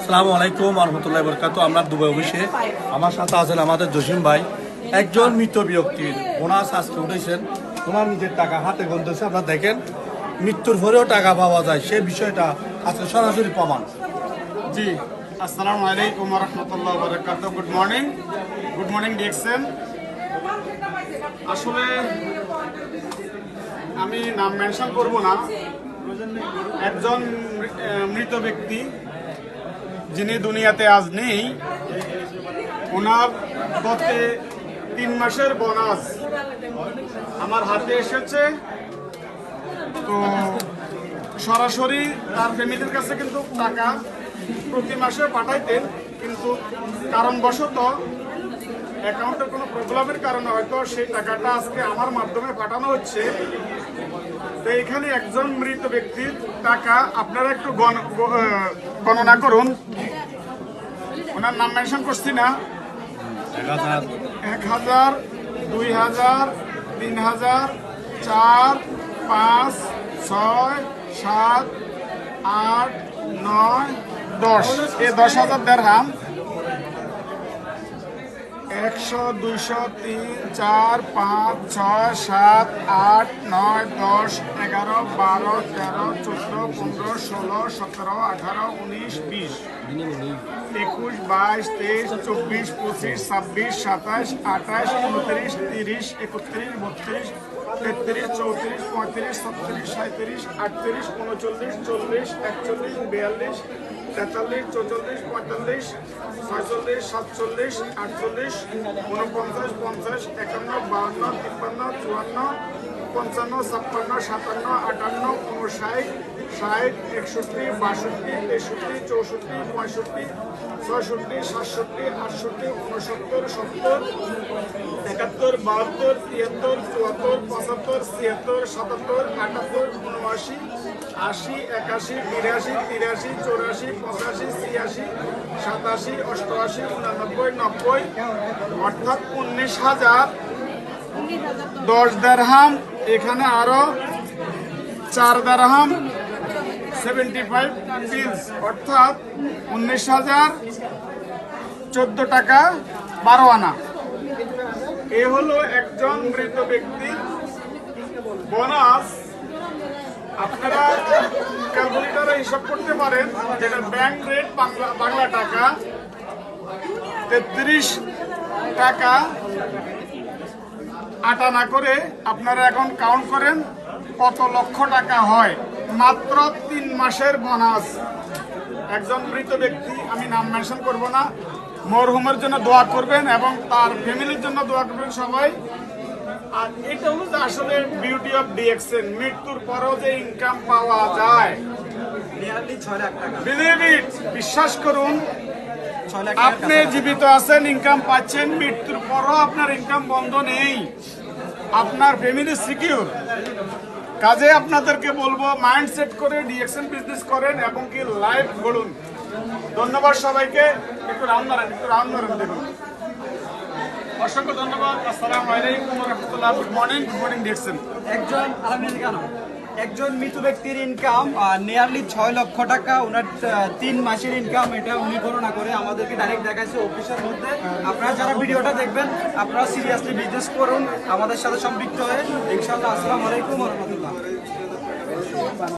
আসসালামু আলাইকুম রহমতুল্লাহ বরকাত আমরা দুবাই অফিসে। আমার সাথে আছেন আমাদের জসিম ভাই। একজন মৃত ব্যক্তির। বোনাস আজকে উঠেছেন। ওনার নিজের টাকা হাতে গুনতেছে আপনারা দেখেন, মৃত্যুর পরেও টাকা পাওয়া যায়। সে বিষয়টা আজকে সরাসরি প্রমাণ। জি, আসসালামু আলাইকুম রহমতুল্লাহ বরকাত good morning good morning DXN আসলে, আমি নাম মেনশন করব না। একজন মৃত ব্যক্তি। যিনি দুনিয়াতে আজ নেই, ওনার গতে তিন মাসের বোনাস আমার হাতে এসেছে। তো সরাসরি তার ফ্যামিলির কাছে কিন্তু টাকা প্রতি মাসে পাঠাইতেন, কিন্তু কারণবশত অ্যাকাউন্টের কোনো প্রবলেমের কারণে হয়তো সেই টাকাটা আজকে আমার মাধ্যমে পাঠানো হচ্ছে। তো এখানে একজন মৃত ব্যক্তির টাকা আপনারা একটু গণ- গণনা করুন। ওনার নাম মেনশন করছি না। এক হাজার। দুই হাজার তিন হাজার চার পাঁচ ছয় সাত আট নয় দশ। এ দশ হাজার দেড়হাম। একশো, দুইশো, তিন, চার, পাঁচ, ছয়, সাত, আট, নয়, দশ, এগারো, বারো, তেরো, চোদ্দ, পনেরো, ষোলো, সতেরো, আঠারো, উনিশ, বিশ। একুশ, বাইশ, তেইশ, চব্বিশ, পঁচিশ, ছাব্বিশ, সাতাশ, আঠাশ, উনত্রিশ, তিরিশ, একত্রিশ, বত্রিশ, তেত্রিশ, চৌত্রিশ, পঁয়ত্রিশ, ছত্রিশ সাঁত্রিশ আটত্রিশ, উনচল্লিশ, চল্লিশ, একচল্লিশ, বিয়াল্লিশ তেতাল্লিশ, চৌচল্লিশ, পঁয়তাল্লিশ, ছয়চল্লিশ, সাতচল্লিশ, আটচল্লিশ উনপঞ্চাশ পঞ্চাশ, একান্ন, বাহান্ন, তিপ্পান্ন, চুয়ান্ন, পঞ্চান্ন, ছাপ্পান্ন, সাতান্ন, আটান্ন উনষাট ষাট, একষট্টি, বাষট্টি, তেষট্টি, চৌষট্টি, পঁয়ষট্টি, ছয়ষট্টি, সাতষট্টি, আটষট্টি উনসত্তর সত্তর, একাত্তর, বাহাত্তর, তিয়াত্তর, চুয়াত্তর, পঁচাত্তর, ছিয়াত্তর, সাতাত্তর, আটাত্তর উনআশি আশি, একাশি, বিরাশি, তিরাশি, চৌরাশি, পঁচাশি, ছিয়াশি, সাতাশি, অষ্টআশি, উনানব্বই, নব্বই, অর্থাৎ উনিশ হাজার দশ দেড়হাম, এখানে আরও চার দেড়হাম সেভেন্টি ফাইভ পিলস অর্থাৎ উনিশ হাজার চোদ্দ টাকা বারো আনা। এ হলো একজন মৃত ব্যক্তি, বোনাস আপনারা ক্যালকুলেটারে হিসাব করতে পারেন যেটা ব্যাংক রেট বাংলা বাংলা টাকা, তেত্রিশ টাকা, আটা না করে আপনারা এখন কাউন্ট করেন কত লক্ষ টাকা হয়। মাত্র তিন মাসের বোনাস একজন মৃত ব্যক্তি, আমি নাম মেনশন করব না। মরহুমের জন্য দোয়া করবেন এবং তার ফ্যামিলির জন্য দোয়া করবেন সবাই। আর এটা যে আসলে বিউটি অফ ডিএক্সএন মৃত্যুর পরেও যে ইনকাম পাওয়া যায়। বিশ্বাস করুন। আপনি জীবিত আছেন ইনকাম পাচ্ছেন মৃত্যুর পরও আপনার ইনকাম বন্ধ নেই। আপনার ফ্যামিলি সিকিউর কাজে আপনাদেরকে বলব মাইন্ড সেট করে ডিএকশন বিজনেস করেন এবং কি লাইফ গড়ুন। ধন্যবাদ সবাইকে। একটু রাউন্ড মারেন একটু রাউন্ড মারেন দেখুন। অসংখ্য ধন্যবাদ। আসসালামু আলাইকুম good morning good morning DXN একজন আলহামদুলিল্লাহ একজন মৃত ব্যক্তির ইনকাম নিয়ারলি ছয় লক্ষ টাকা। ওনার তিন মাসের ইনকাম এটা উনি গণনা করে আমাদেরকে ডাইরেক্ট দেখাচ্ছে অফিসের মধ্যে। আপনারা যারা ভিডিওটা দেখবেন, আপনারা সিরিয়াসলি বিজনেস করুন। আমাদের সাথে সম্পৃক্ত হয়ে। ইনশাআল্লাহ, আসসালামু আলাইকুম রহমতুল্লাহ।